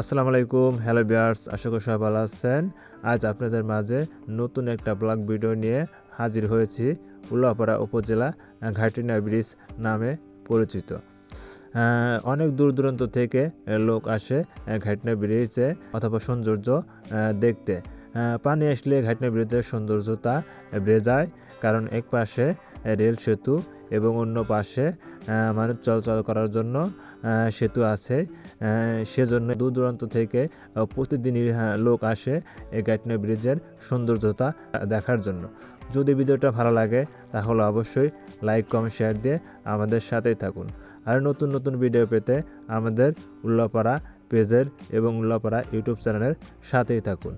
আসসালামু আলাইকুম, হ্যালো বিয়ার্স আশা করি সবাই ভালো আছেন। আজ আপনাদের মাঝে নতুন একটা ব্লগ ভিডিও নিয়ে হাজির হয়েছি উল্লাপাড়া উপজেলা ঘাটিনা ব্রিজ নামে পরিচিত। অনেক দূর দূরান্ত থেকে লোক আসে ঘাটনা ব্রিজে অথবা সৌন্দর্য দেখতে। পানি আসলে ঘাটনা ব্রিজের সৌন্দর্যতা বেড়ে যায় কারণ এক পাশে রেল সেতু এবং অন্য পাশে মানুষ চলাচল করার জন্য সেতু আছে। সেজন্য দূর দূরান্ত থেকে প্রতিদিনই লোক আসে এই গাইটনা ব্রিজের সৌন্দর্যতা দেখার জন্য। যদি ভিডিওটা ভালো লাগে, তাহলে অবশ্যই লাইক, কমেন্ট, শেয়ার দিয়ে আমাদের সাথেই থাকুন। আর নতুন নতুন ভিডিও পেতে আমাদের উল্লাপাড়া পেজের এবং উল্লাপাড়া ইউটিউব চ্যানেলের সাথেই থাকুন।